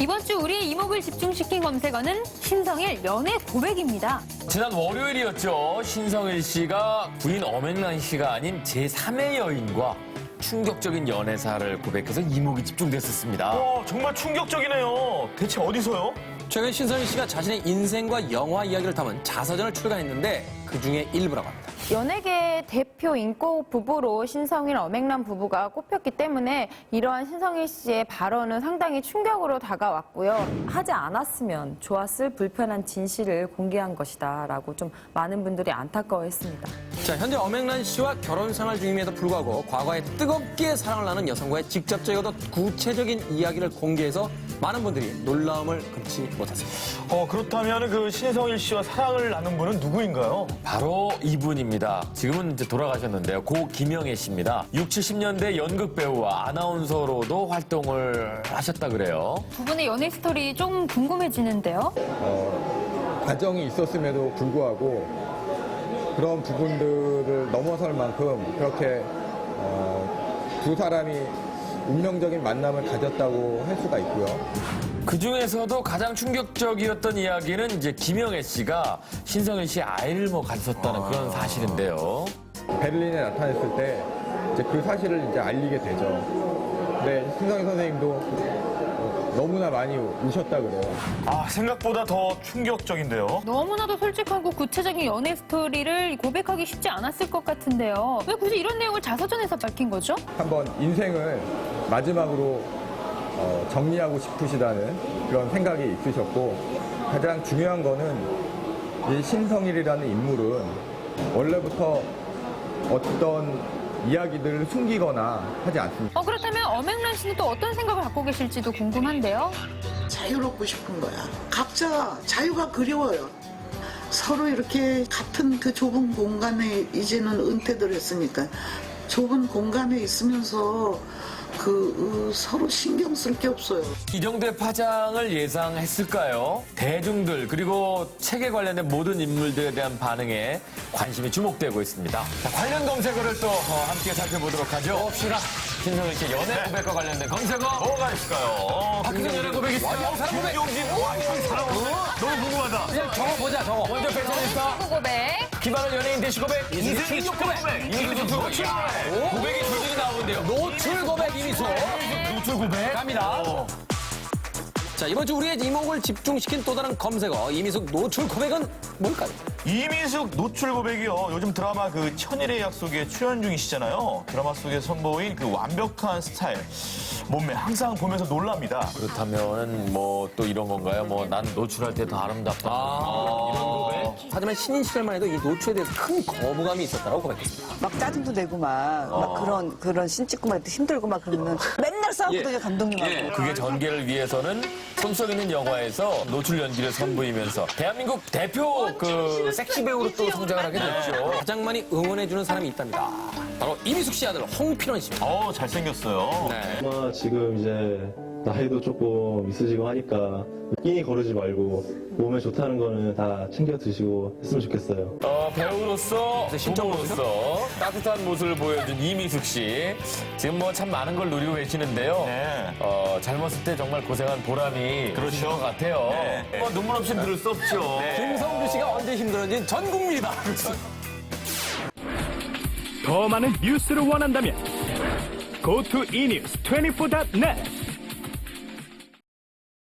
이번 주 우리의 이목을 집중시킨 검색어는 신성일 연애 고백입니다. 지난 월요일이었죠. 신성일 씨가 부인 엄앵란 씨가 아닌 제3의 여인과 충격적인 연애사를 고백해서 이목이 집중됐었습니다. 와, 정말 충격적이네요. 대체 어디서요? 최근 신성일 씨가 자신의 인생과 영화 이야기를 담은 자서전을 출간했는데 그 중에 일부라고 합니다. 연예계 대표 인고 부부로 신성일 엄앵란 부부가 꼽혔기 때문에 이러한 신성일 씨의 발언은 상당히 충격으로 다가왔고요. 하지 않았으면 좋았을 불편한 진실을 공개한 것이다라고 좀 많은 분들이 안타까워했습니다. 자, 현재 엄앵란 씨와 결혼 생활 중임에도 불구하고 과거에 뜨겁게 사랑을 나눈 여성과의 직접적이고도 구체적인 이야기를 공개해서 많은 분들이 놀라움을 금치 못했습니다. 어, 그렇다면 그 신성일 씨와 사랑을 나눈 분은 누구인가요? 바로 이분입니다. 지금은 이제 돌아가셨는데요. 고 김영애 씨입니다. 6, 70년대 연극 배우와 아나운서로도 활동을 하셨다 그래요. 두 분의 연애 스토리 좀 궁금해지는데요. 과정이 있었음에도 불구하고 그런 부분들을 넘어설 만큼 그렇게 어, 두 사람이 운명적인 만남을 가졌다고 할 수가 있고요. 그 중에서도 가장 충격적이었던 이야기는 이제 김영애 씨가 신성일 씨의 아이를 뭐 가졌다는 그런 사실인데요. 베를린에 나타났을 때 이제 그 사실을 이제 알리게 되죠. 근데 신성희 선생님도 어, 너무나 많이 우셨다 그래요. 아, 생각보다 더 충격적인데요. 너무나도 솔직하고 구체적인 연애 스토리를 고백하기 쉽지 않았을 것 같은데요. 왜 굳이 이런 내용을 자서전에서 밝힌 거죠? 한번 인생을 마지막으로 어, 정리하고 싶으시다는 그런 생각이 있으셨고 가장 중요한 거는 이 신성일이라는 인물은 원래부터 어떤 이야기들을 숨기거나 하지 않습니다. 어, 그렇다면 엄앵란 씨는 또 어떤 생각을 갖고 계실지도 궁금한데요. 자유롭고 싶은 거야. 각자 자유가 그리워요. 서로 이렇게 같은 그 좁은 공간에 이제는 은퇴를 했으니까 좁은 공간에 있으면서 그 어, 서로 신경 쓸 게 없어요. 이 정도의 파장을 예상했을까요? 대중들 그리고 책에 관련된 모든 인물들에 대한 반응에 관심이 주목되고 있습니다. 자, 관련 검색어를 또 어, 함께 살펴보도록 하죠. 봅시다. 신성일 씨 연애 고백과 관련된 검색어. 뭐가 있을까요? 박희정 연애 고백 있어요. 김용진, 와, 이 사람 너무 궁금하다. 그냥 적어보자, 적어. 먼저 패션리스타 고백. 김하늘 연예인 대시 고백 이승기 축 고백 이승기 축 고백 야, 고백이 줄줄이 나오는데요. 노출 고백 이미수. 노출 고백 갑니다. 자, 이번 주 우리의 이목을 집중시킨 또 다른 검색어 이미숙 노출 고백은 뭘까요? 이민숙 노출 고백이요. 요즘 드라마 그 천일의 약속에 출연 중이시잖아요. 드라마 속에 선보인 그 완벽한 스타일. 몸매 항상 보면서 놀랍니다. 그렇다면 뭐 또 이런 건가요? 뭐 난 노출할 때 더 아름답다. 아. 이런 고백? 하지만 신인 시절만 해도 이 노출에 대해서 큰 거부감이 있었다고 고백했습니다. 막 짜증도 내고 막, 막 그런 그런 신 찍고 막 힘들고 막 그러면 맨날 싸우거든요 감독님하고. 그게 전개를 위해서는 손속 있는 영화에서 노출 연기를 선보이면서 대한민국 대표 그 섹시 배우로 또 성장을 하게 됐죠. 가장 많이 응원해주는 사람이 있답니다. 바로 이미숙 씨 아들 홍필원 씨입니다. 어 잘생겼어요. 네. 아마 지금 이제 나이도 조금 있으시고 하니까 끼니 거르지 말고 몸에 좋다는 거는 다 챙겨 드시고 했으면 좋겠어요. 어, 배우로서, 신청 부모로서 따뜻한 모습을 보여준 이미숙 씨. 지금 뭐 참 많은 걸 누리고 계시는데요. 네. 어, 젊었을 때 정말 고생한 보람이 그렇죠. 것 같아요. 네. 뭐 눈물 없이 들을 수 없죠. 김성주 씨가 언제 힘들었는지 전 국민이 다 알고 있어요. 더 많은 뉴스를 원한다면 go to enews24.net